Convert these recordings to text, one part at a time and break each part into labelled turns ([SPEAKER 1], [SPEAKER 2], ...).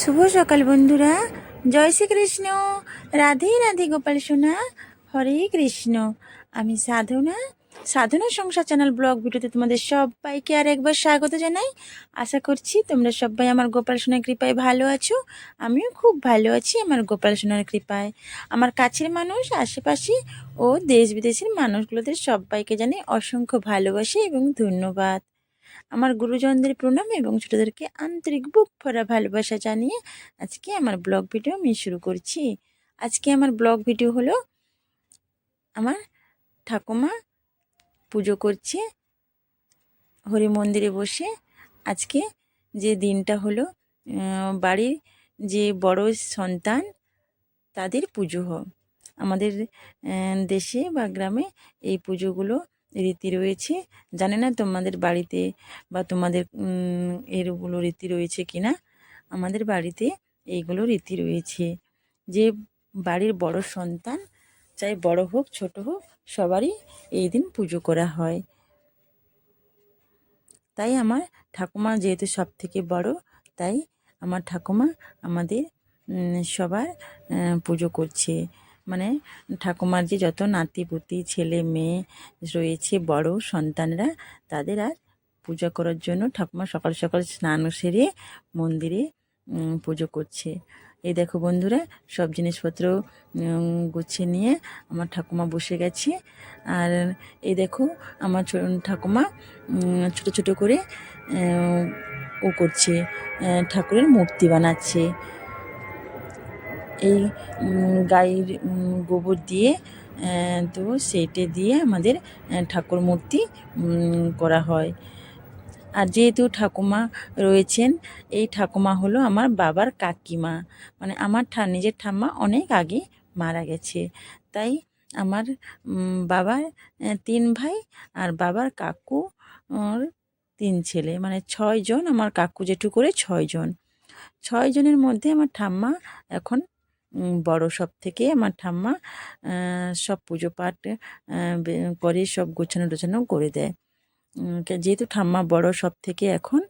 [SPEAKER 1] শুভ সকাল বন্ধুরা। জয় শ্রীকৃষ্ণ। রাধে রাধে গোপাল সোনা। হরে কৃষ্ণ। আমি সাধনা। সাধনা সংসার চ্যানেল ব্লগ ভিডিওতে তোমাদের সবাইকে আর একবার স্বাগত জানাই। আশা করছি তোমরা সবাই আমার গোপাল সোনার কৃপায় ভালো আছো। আমিও খুব ভালো আছি আমার গোপাল সোনার কৃপায়। আমার কাছের মানুষ, আশেপাশে ও দেশ বিদেশের মানুষগুলোদের সবাইকে জানাই অসংখ্য ভালোবাসা এবং ধন্যবাদ। আমার গুরুজনদের প্রণাম এবং ছোটদেরকে আন্তরিক বুক ভরা ভালোবাসা জানিয়ে আজকে আমার ব্লগ ভিডিও আমি শুরু করছি। আজকে আমার ব্লগ ভিডিও হলো আমার ঠাকুমা পুজো করছে, হরি মন্দিরে বসে। আজকে যে দিনটা হলো বাড়ির যে বড় সন্তান তাদের পুজো হয় আমাদের দেশে বা গ্রামে এই পুজোগুলো রীতি রয়েছে। জানি না তোমাদের বাড়িতে বা তোমাদের এরগুলো রীতি রয়েছে কি না আমাদের বাড়িতে এইগুলো রীতি রয়েছে। যে বাড়ির বড় সন্তান চাই বড় হোক, ছোট হোক, সবারই এই দিন পুজো করা হয়। তাই আমার ঠাকুমা যেহেতু সব থেকে বড়, তাই আমার ঠাকুমা আমাদের সবার পুজো করছে। মানে ঠাকুমার যে যত নাতি পুতি ছেলে, মেয়ে রয়েছে, বড় সন্তানরা, তাদের আর পূজা করার জন্য ঠাকুমা সকাল সকাল স্নান সেরে মন্দিরে পুজো করছে। এই দেখো বন্ধুরা, সব জিনিসপত্র গুছিয়ে নিয়ে আমার ঠাকুমা বসে গেছে। আর এই দেখো আমার ঠাকুমা ছোট ছোট করে ও করছে ঠাকুরের মূর্তি বানাচ্ছে। এই গাইয়ের গোবর দিয়ে তো সেইটে দিয়ে আমাদের ঠাকুর মূর্তি করা হয়। আর যেহেতু ঠাকুমা রয়েছেন, এই ঠাকুমা হলো আমার বাবার কাকিমা। মানে আমার ঠা, নিজের ঠাম্মা অনেক আগে মারা গেছে। তাই আমার বাবার তিন ভাই আর বাবার কাকু ওর তিন ছেলে। মানে ছয়জন, আমার কাকু জেঠু করে ছয়জন। ছয়জনের মধ্যে আমার ঠাম্মা এখন বড় সব থেকে আমার ঠাম্মা সব পুজো পাঠ করে সব গোছানো টোছানো করে দেয়। যেহেতু ঠাম্মা বড় সব থেকে এখন,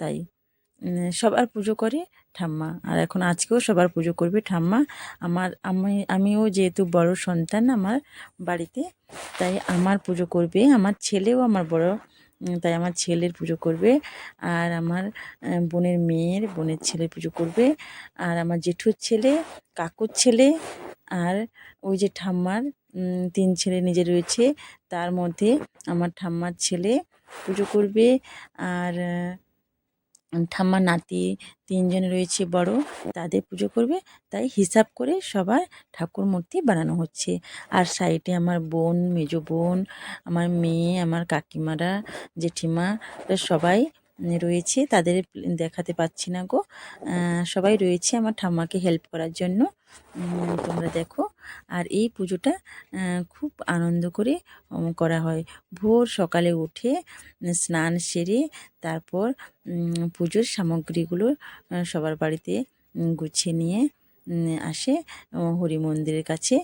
[SPEAKER 1] তাই সবার পুজো করে ঠাম্মা। আর এখন আজকেও সবার পুজো করবে ঠাম্মা। আমার, আমি, আমিও যেহেতু বড় সন্তান আমার বাড়িতে, তাই আমার পুজো করবে। আমার ছেলেও আমার বড় তাই আমার ছেলের পুজো করবে। আর আমার বোনের মেয়ের, বোনের ছেলে পুজো করবে। আর আমার জেঠুর ছেলে, কাকুর ছেলে, আর ওই যে ঠাম্মার তিন ছেলে নিজে রয়েছে। তার মধ্যে আমার ঠাম্মার ছেলে পুজো করবে। আর আহ, ঠাম্মার নাতি তিনজন রয়েছে বড় তাদের পুজো করবে। তাই হিসাব করে সবার ঠাকুর মূর্তি বানানো হচ্ছে। আর সাইডে আমার বোন মেজ বোন আমার মেয়ে আমার কাকিমারা জেঠিমা সবাই রয়েছে। তাদের দেখাতে পাচ্ছি না গো। সবাই রয়েছে আমার ঠাম্মাকে হেল্প করার জন্য। তোমরা দেখো। আর এই পুজোটা খুব আনন্দ করে করা হয়। ভোর সকালে উঠে স্নান সেরে, তারপর পুজোর সামগ্রীগুলো সবার বাড়িতে গুছিয়ে নিয়ে আসে হরি মন্দিরের কাছে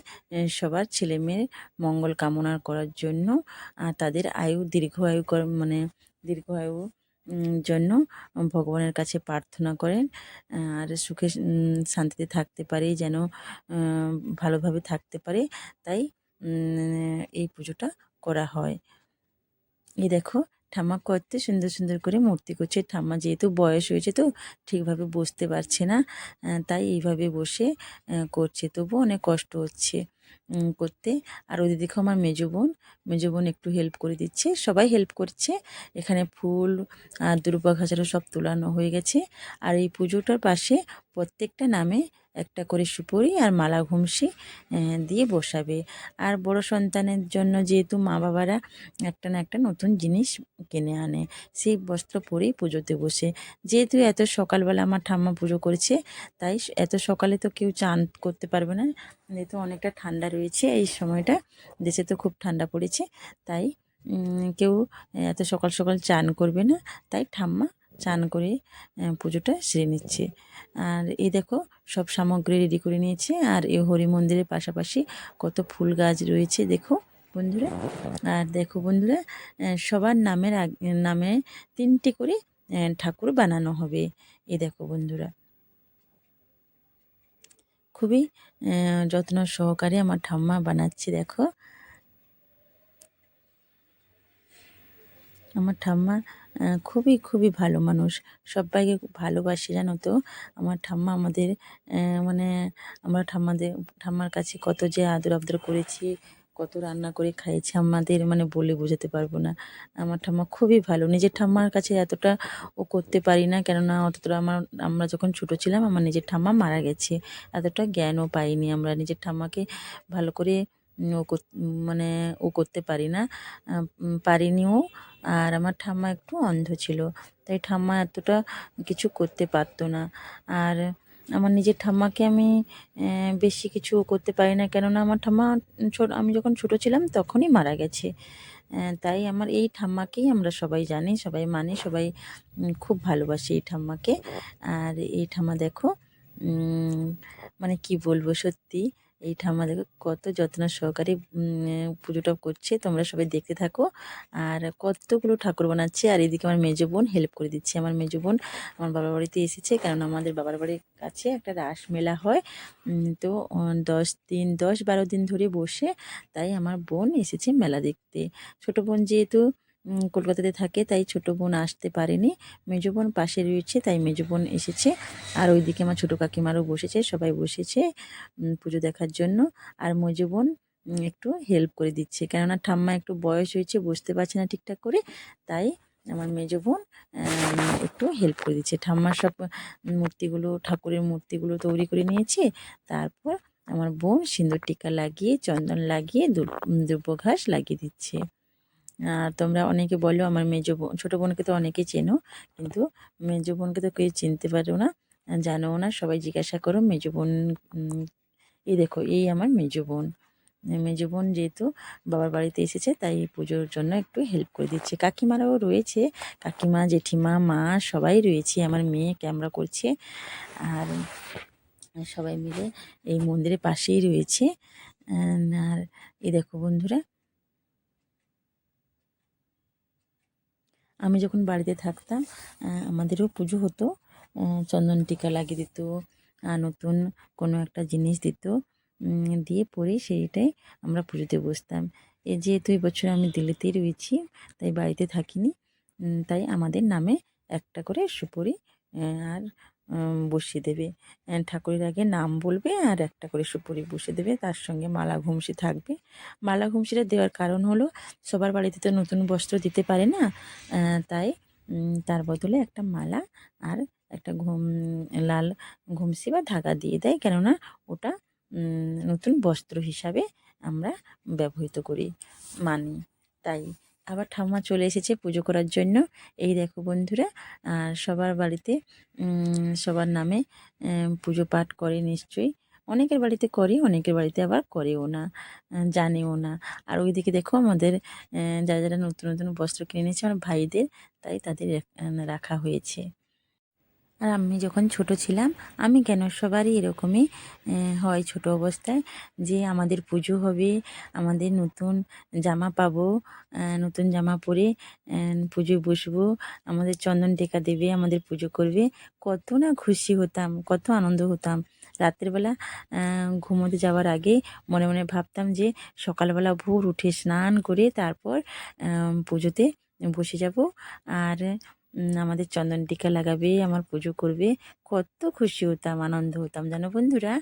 [SPEAKER 1] সবার ছেলে মেয়ের মঙ্গল কামনা করার জন্য। আর তাদের আয়ু দীর্ঘ আয়ু মানে দীর্ঘ আয়ু জন্য ভগবানের কাছে প্রার্থনা করেন আর সুখে শান্তিতে থাকতে পারে, যেন ভালোভাবে থাকতে পারে। তাই এই পুজোটা করা হয়। এই দেখো, ঠাম্মা কত সুন্দর সুন্দর করে মূর্তি করছে। ঠাম্মা যেহেতু বয়স হয়েছে তো ঠিকভাবে বসতে পারছে না তাই এইভাবে বসে করছে। তবু অনেক কষ্ট হচ্ছে। করতে। আর ওই দেখো আমার মেজো বোন মেজো বোন একটু হেল্প করে দিচ্ছে, সবাই হেল্প করছে। এখানে ফুল আর দুর্বা ঘাসারও সব তোলানো হয়ে গেছে। আর এই পুজোটার পাশে প্রত্যেকটা নামে একটা করে সুপুরি আর মালা ঘুমসি দিয়ে বসাবে। আর বড় সন্তানের জন্য যেহেতু মা বাবারা একটা না একটা নতুন জিনিস কিনে আনে, সেই বস্ত্র পরেই পুজোতে বসে। যেহেতু এত সকালবেলা আমার ঠাম্মা পুজো করেছে, তাই এত সকালে তো কেউ চান করতে পারবে না। যেহেতু অনেকটা ঠান্ডা রয়েছে, এই সময়টা দেশে তো খুব ঠান্ডা পড়েছে, তাই কেউ এত সকাল সকাল চান করবে না। তাই ঠাম্মা চান করে পুজোটা সেরে নিচ্ছে। আর এই দেখো, সব সামগ্রী রেডি করে নিয়েছে। আর এই হরি মন্দিরের পাশাপাশি কত ফুল গাছ রয়েছে, দেখো বন্ধুরা। আর দেখো বন্ধুরা সবার নামের নামে তিনটে করে ঠাকুর বানানো হবে। এই দেখো বন্ধুরা। খুবই যত্ন সহকারে আমার ঠাম্মা বানাচ্ছে, দেখো। আমার ঠাম্মা খুবই খুবই ভালো মানুষ। সবাইকে ভালোবাসে, জানো তো? আমার ঠাম্মা আমাদের মানে আমরা ঠাম্মাদের, ঠাম্মার কাছে কত যে আদর আবদর করেছি, কত রান্না করে খাইয়েছি, আমাদের মানে বলে বোঝাতে পারব না। আমার ঠাম্মা খুবই ভালো। নিজের ঠাম্মার কাছে এতটা ও করতে পারি না, কেননা অতটা আমার, আমরা যখন ছোটো ছিলাম, আমার নিজের ঠাম্মা মারা গেছে। এতটা জ্ঞানও পাইনি আমরা। নিজের ঠাম্মাকে ভালো করে মানে ও করতে পারি না। পারিনিও আর আমার ঠাম্মা একটু অন্ধ ছিল, তাই ঠাম্মা এতটা কিছু করতে পারতো না। আর আমার নিজের ঠাম্মাকে আমি বেশি কিছু করতে পারি না, কেননা আমার ঠাম্মা ছোট, আমি যখন ছোট ছিলাম তখনই মারা গেছে। তাই আমার এই ঠাম্মাকেই আমরা সবাই জানি, সবাই মানে সবাই খুব ভালোবাসি এই ঠাম্মাকে। আর এই ঠাম্মা দেখো মানে কি বলব সত্যি এই ঠাম্মা দেখো কত যত্ন সহকারে পুজোটা করছে, তোমরা সবাই দেখতে থাকো। আর কতগুলো ঠাকুর বানাচ্ছে, আর এদিকে আমার মেজো বোন হেল্প করে দিচ্ছে। আমার মেজো বোন আমার বাবার বাড়িতে এসেছে, কারণ আমাদের বাবার বাড়ির কাছে একটা রাস মেলা হয়। তো দশ দিন, দশ বারো দিন ধরে বসে তাই আমার বোন এসেছে মেলা দেখতে। ছোট বোন যেহেতু কলকাতাতে থাকে, তাই ছোট বোন আসতে পারেনি। মেজো বোন পাশে রয়েছে, তাই মেজো বোন এসেছে। আর ওইদিকে আমার ছোটো কাকিমারও বসেছে, সবাই বসেছে পুজো দেখার জন্য। আর মেজো বোন একটু হেল্প করে দিচ্ছে। কেননা ঠাম্মা একটু বয়স হয়েছে বসতে পারছে না ঠিকঠাক করে, তাই আমার মেজো বোন একটু হেল্প করে দিচ্ছে। ঠাম্মার সব মূর্তিগুলো, ঠাকুরের মূর্তিগুলো তৈরি করে নিয়েছে। তারপর আমার বোন সিঁদুর টিকা লাগিয়ে, চন্দন লাগিয়ে দুব্ব ঘাস লাগিয়ে দিচ্ছে। তোমরা অনেকে বলো, আমার মেজো বোন, ছোটো বোনকে তো অনেকে চেনো, কিন্তু মেজো বোনকে তো কেউ চিনতে পারো না জানো না, সবাই জিজ্ঞাসা করো, মেজো বোন এই দেখো, এই আমার মেজো বোন। মেজো বোন যেহেতু বাবার বাড়িতে এসেছে, তাই পুজোর জন্য একটু হেল্প করে দিচ্ছে। কাকিমারাও রয়েছে, কাকিমা, জেঠিমা, মা, সবাই রয়েছে, আমার মেয়ে ক্যামেরা করছে, আর সবাই মিলে এই মন্দিরের পাশেই রয়েছে। আর এই দেখো বন্ধুরা আমি যখন বাড়িতে থাকতাম আমাদেরও পুজো হতো। চন্দন টিকা লাগিয়ে দিত নতুন কোনো একটা জিনিস দিত দিয়ে পরে সেইটাই আমরা পুজোতে বসতাম। এ যেহেতু বছর আমি দিল্লিতেই রয়েছি, তাই বাড়িতে থাকিনি তাই আমাদের নামে একটা করে সুপুরি আর বসিয়ে দেবে। ঠাকুরের আগে নাম বলবে আর একটা করে সুপুরি বসিয়ে দেবে। তার সঙ্গে মালা ঘুমসি থাকবে। মালা ঘুমসিটা দেওয়ার কারণ হলো সবার বাড়িতে তো নতুন বস্ত্র দিতে পারে না। তাই তার বদলে একটা মালা আর একটা ঘুম, লাল ঘুমসি বা ধাগা দিয়ে দেয়। কেননা ওটা নতুন বস্ত্র হিসাবে আমরা ব্যবহৃত করি, মানি। তাই আবার ঠাম্মা চলে এসেছে পুজো করার জন্য। এই দেখো বন্ধুরা, আর সবার বাড়িতে সবার নামে পুজো পাঠ করে নিশ্চয়ই। অনেকের বাড়িতে করে, অনেকের বাড়িতে আবার করেও না জানেও না। আর ওইদিকে দেখো আমাদের যারা যারা নতুন নতুন বস্ত্র কিনে নিয়েছে আমার ভাইদের, তাই তাদের রাখা হয়েছে। আর আমি যখন ছোট ছিলাম আমি কেন সবারই এরকমই হয় ছোট অবস্থায় যে আমাদের পুজো হবে আমাদের নতুন জামা পাবো নতুন জামা পরে পুজোয় বসবো আমাদের চন্দন টেকা দেবে আমাদের পুজো করবে। কত না খুশি হতাম কত আনন্দ হতাম। রাত্রেবেলা আহ, ঘুমোতে যাওয়ার আগে মনে মনে ভাবতাম যে সকালবেলা ভোর উঠে স্নান করে তারপর পুজোতে বসে যাব। আর আমাদের চন্দন টিকা লাগাবে, আমার পুজো করবে। কত খুশি হতাম, আনন্দ হতাম, জানো বন্ধুরা?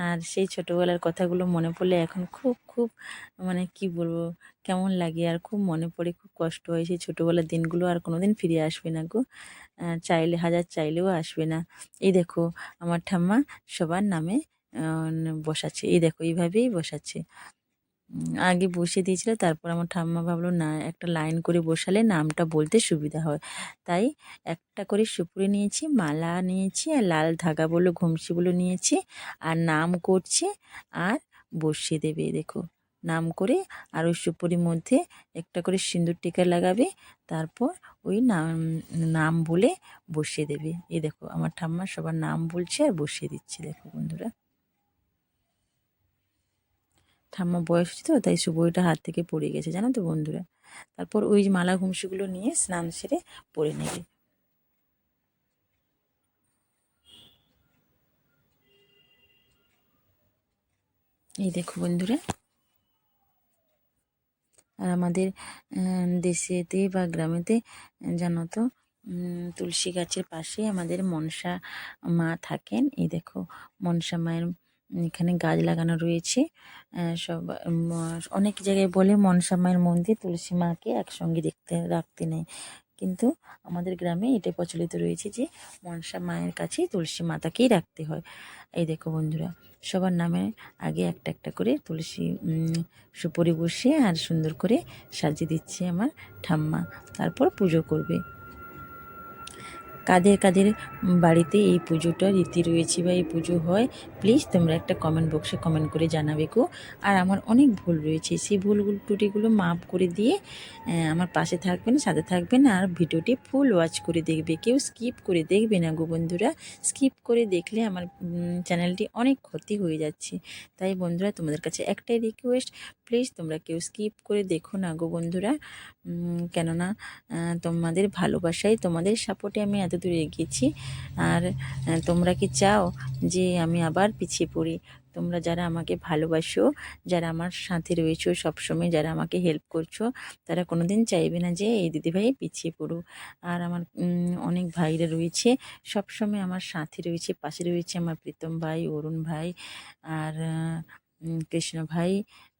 [SPEAKER 1] আর সেই ছোটোবেলার কথাগুলো মনে পড়লে এখন খুব খুব মানে কি বলব, কেমন লাগে আর খুব মনে পড়ে, খুব কষ্ট হয় সেই ছোটোবেলার দিনগুলো আর কোনোদিন ফিরে আসবে না গো। চাইলে, হাজার চাইলেও আসবে না। এই দেখো, আমার ঠাম্মা সবার নামে বসাচ্ছে। এই দেখো, এইভাবেই বসাচ্ছে। আগে বসিয়ে দিয়েছিল, তারপর আমার ঠাম্মা ভাবলো, না, একটা লাইন করে বসালে নামটা বলতে সুবিধা হয়। তাই একটা করে সুপুরি নিয়েছি, মালা নিয়েছি, আর লাল ধাগা বলে ঘুমসিগুলো নিয়েছি, আর নাম করছে, আর বসিয়ে দেবে দেখো। নাম করে আর ওই সুপুরির মধ্যে একটা করে সিঁদুর টিকা লাগাবে, তারপর ওই নাম নাম বলে বসিয়ে দেবে। এই দেখো, আমার ঠাম্মা সবার নাম বলছে আর বসিয়ে দিচ্ছে, দেখো বন্ধুরা। ঠাম্মা বয়স তো তাই সুবইটা হাত থেকে পড়ে গেছে, জানো তো বন্ধুরা? তারপর ওই মালা ঘুমসিগুলো নিয়ে স্নান সেরে পরে নেবে। এই দেখো বন্ধুরা। আর আমাদের দেশেতে বা গ্রামেতে, জানো তো তুলসী গাছের পাশে আমাদের মনসা মা থাকেন। এই দেখো, মনসা মায়ের এখানে গাছ লাগানো রয়েছে। সব অনেক জায়গায় বলে মনসা মায়ের মন্দির, তুলসী মাকে একসঙ্গে দেখতে, রাখতে নেই। কিন্তু আমাদের গ্রামে এটা প্রচলিত রয়েছে যে মনসা মায়ের কাছে তুলসী মাতাকেই রাখতে হয়। এই দেখো বন্ধুরা, সবার নামে আগে একটা একটা করে তুলসী সুপরি বসিয়ে আর সুন্দর করে সাজিয়ে দিচ্ছে আমার ঠাম্মা। তারপর পুজো করবে। কাদের কাদের বাড়িতে এই পুজোটা রীতি রয়েছে বা এই পুজো হয় প্লিজ তোমরা একটা কমেন্ট বক্সে কমেন্ট করে জানাবে গো। আর আমার অনেক ভুল রয়েছে, সেই ভুলগুলো ত্রুটিগুলো মাপ করে দিয়ে আমার পাশে থাকবেন সাথে থাকবেন আর ভিডিওটি ফুল ওয়াচ করে দেখবে, কেউ স্কিপ করে দেখবে না গো বন্ধুরা। স্কিপ করে দেখলে আমার চ্যানেলটি অনেক ক্ষতি হয়ে যাচ্ছে। তাই বন্ধুরা, তোমাদের কাছে একটাই রিকোয়েস্ট প্লিজ তোমরা কেউ স্কিপ করে দেখো না গো বন্ধুরা। কেননা তোমাদের ভালোবাসায়, তোমাদের সাপোর্টে আমি এত দূরে এগিয়েছি আর তোমরা কি চাও যে আমি আবার পিছিয়ে পড়ি? তোমরা যারা আমাকে ভালোবাসো, যারা আমার সাথে রয়েছো, সবসময় যারা আমাকে হেল্প করছ, তারা কোনোদিন চাইবে না যে এই দিদিভাই পিছিয়ে পড়ুক। আর আমার অনেক ভাইরা রয়েছে, সবসময় আমার সাথে রয়েছে, পাশে রয়েছে আমার প্রীতম ভাই, অরুণ ভাই। আর কৃষ্ণ ভাই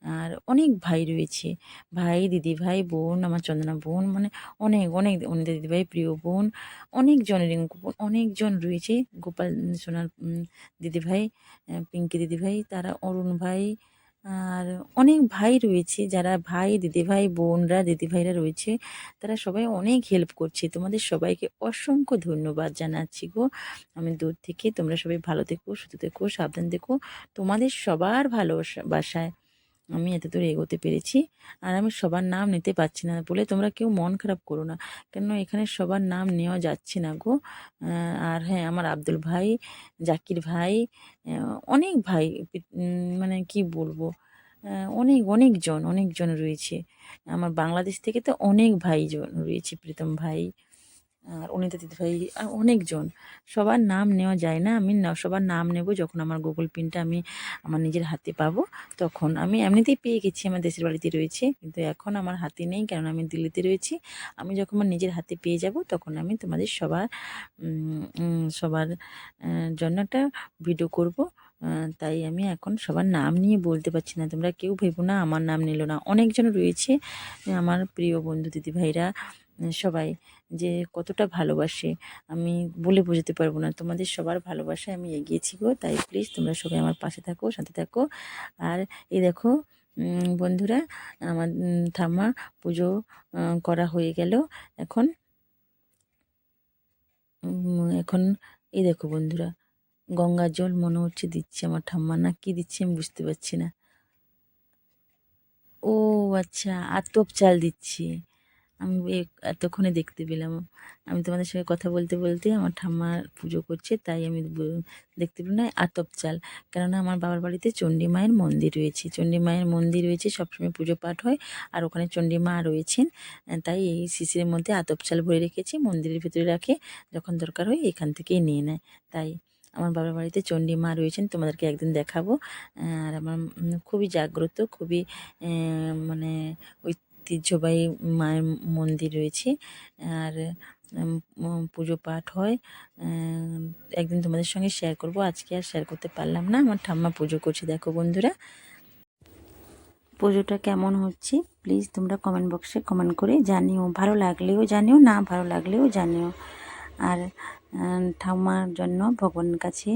[SPEAKER 1] আর অনেক ভাই রয়েছে। ভাই, দিদি ভাই, বোন, আমার চন্দনা বোন মানে অনেক অনেক অনিতা দিদি ভাই, প্রিয় বোন অনেকজনের অনেকজন রয়েছে। গোপাল, সোনার দিদিভাই দিদি ভাই পিঙ্কি দিদি ভাই, তারা অরুণ ভাই আর অনেক ভাই রয়েছে যারা ভাই, দিদিভাই, বোনরা, দিদিভাইরা রয়েছে, তারা সবাই অনেক হেল্প করছে। তোমাদের সবাইকে অসংখ্য ধন্যবাদ জানাচ্ছি গো। আমি দূর থেকে তোমরা সবাই ভালো থেকো, সুস্থ থেকো, সাবধান থেকো। তোমাদের সবার ভালোবাসা বাসায় আমি এত দূর এগোতে পেরেছি আর আমি সবার নাম নিতে পারছি না বলে তোমরা কেউ মন খারাপ করো না। কেন এখানে সবার নাম নেওয়া যাচ্ছে না গো? আর হ্যাঁ আমার আব্দুল ভাই, জাকির ভাই অনেক ভাই মানে কি বলব? অনেক, অনেকজন অনেকজন রয়েছে। আমার বাংলাদেশ থেকে তো অনেক ভাইজন রয়েছে, প্রীতম ভাই। আর অনিতা দিদি ভাই, আর অনেকজন। সবার নাম নেওয়া যায় না। আমি সবার নাম নেব যখন আমার গুগল পিনটা আমি আমার নিজের হাতে পাবো, তখন আমি এমনিতেই পেয়ে গেছি, আমার দেশের বাড়িতে রয়েছে। কিন্তু এখন আমার হাতে নেই, কারণ আমি দিল্লিতে রয়েছি। আমি যখন আমার নিজের হাতে পেয়ে যাব, তখন আমি তোমাদের সবার সবার জন্য একটা ভিডিও করব। তাই আমি এখন সবার নাম নিয়ে বলতে পারছি না। তোমরা কেউ ভেবো না, আমার নাম নিল না। অনেকজন রয়েছে, আমার প্রিয় বন্ধু দিদিভাইরা সবাই যে কতটা ভালোবাসে, আমি বলে বোঝাতে পারব না। তোমাদের সবার ভালোবাসায় আমি এগিয়েছি গো, তাই প্লিজ তোমরা সবাই আমার পাশে থাকো, সাথে থাকো। আর এই দেখো বন্ধুরা, আমার ঠাম্মা পুজো করা হয়ে গেল। এখন এখন এই দেখো বন্ধুরা, গঙ্গার জল মনে হচ্ছে দিচ্ছে আমার ঠাম্মা, না কি দিচ্ছে আমি বুঝতে পারছি না। ও আচ্ছা আতপ চাল দিচ্ছি। আমি এতক্ষণে দেখতে পেলাম। আমি তোমাদের সঙ্গে কথা বলতে বলতে আমার ঠাম্মা পুজো করছে, তাই আমি দেখতে পেলাম না আতপ চাল কেননা আমার বাবার বাড়িতে চণ্ডী মায়ের মন্দির রয়েছে। চণ্ডী মায়ের মন্দির রয়েছে, সবসময় পুজো পাঠ হয়, আর ওখানে চণ্ডী মা রয়েছেন তাই এই শিশিরের মধ্যে আতপ চাল ভরে রেখেছি, মন্দিরের ভিতরে রাখে, যখন দরকার হয় এখান থেকেই নিয়ে নেয়। তাই আমার বাবার বাড়িতে চণ্ডী মা রয়েছেন, তোমাদেরকে একদিন দেখাবো। আর আমার খুবই জাগ্রত, খুবই মানে মানে ঐতিহ্যবাহী মায়ের মন্দির রয়েছে। আর পুজো পাঠ হয়। একদিন তোমাদের সঙ্গে শেয়ার করব। আজকে আর শেয়ার করতে পারলাম না। আমার ঠাম্মা পুজো করছে। দেখো বন্ধুরা। পুজোটা কেমন হচ্ছে? প্লিজ তোমরা কমেন্ট বক্সে কমেন্ট করে জানিও। ভালো লাগলেও জানিও, না ভালো লাগলেও জানিও। আর ঠাম্মার জন্য ভগবানের কাছে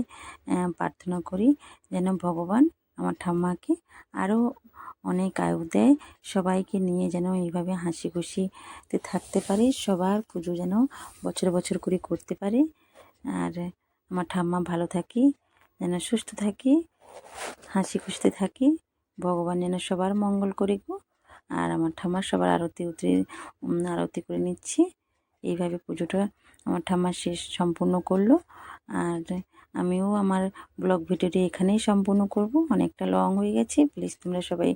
[SPEAKER 1] প্রার্থনা করি যেন ভগবান আমার ঠাম্মাকে আরও অনেক আয়ু দেয়, সবাইকে নিয়ে যেন এইভাবে হাসি খুশিতে থাকতে পারে, সবার পুজো যেন বছর বছর করে করতে পারে। আর আমার ঠাম্মা ভালো থাকি, যেন সুস্থ থাকি হাসি খুশিতে থাকি, ভগবান যেন সবার মঙ্গল করে গো। আর আমার ঠাম্মার সবার আরতি উতরে আরতি করে নিচ্ছি। এইভাবে পুজোটা আমার ঠাম্মা শেষ, সম্পূর্ণ করল। আর আমিও আমার ব্লগ ভিডিওটি এখানেই সম্পূর্ণ করব। অনেকটা লং হয়ে গেছে। প্লিজ তোমরা সবাই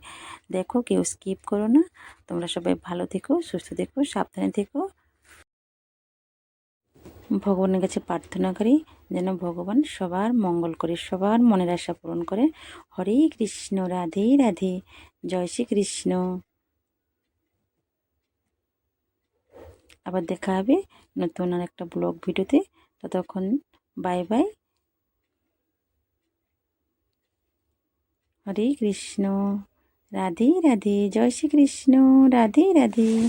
[SPEAKER 1] দেখো, কেউ স্কিপ করো না। তোমরা সবাই ভালো থেকো, সুস্থ থেকো, সাবধানে থেকো।
[SPEAKER 2] ভগবানের কাছে প্রার্থনা করি যেন ভগবান সবার মঙ্গল করে, সবার মনের আশা পূরণ করে। হরে কৃষ্ণ, রাধে রাধে। জয় শ্রী কৃষ্ণ আবার দেখা হবে নতুন আর একটা ব্লগ ভিডিওতে। ততক্ষণ বাই বাই হরে কৃষ্ণ। রাধে রাধে জয় শ্রী কৃষ্ণ রাধে রাধে।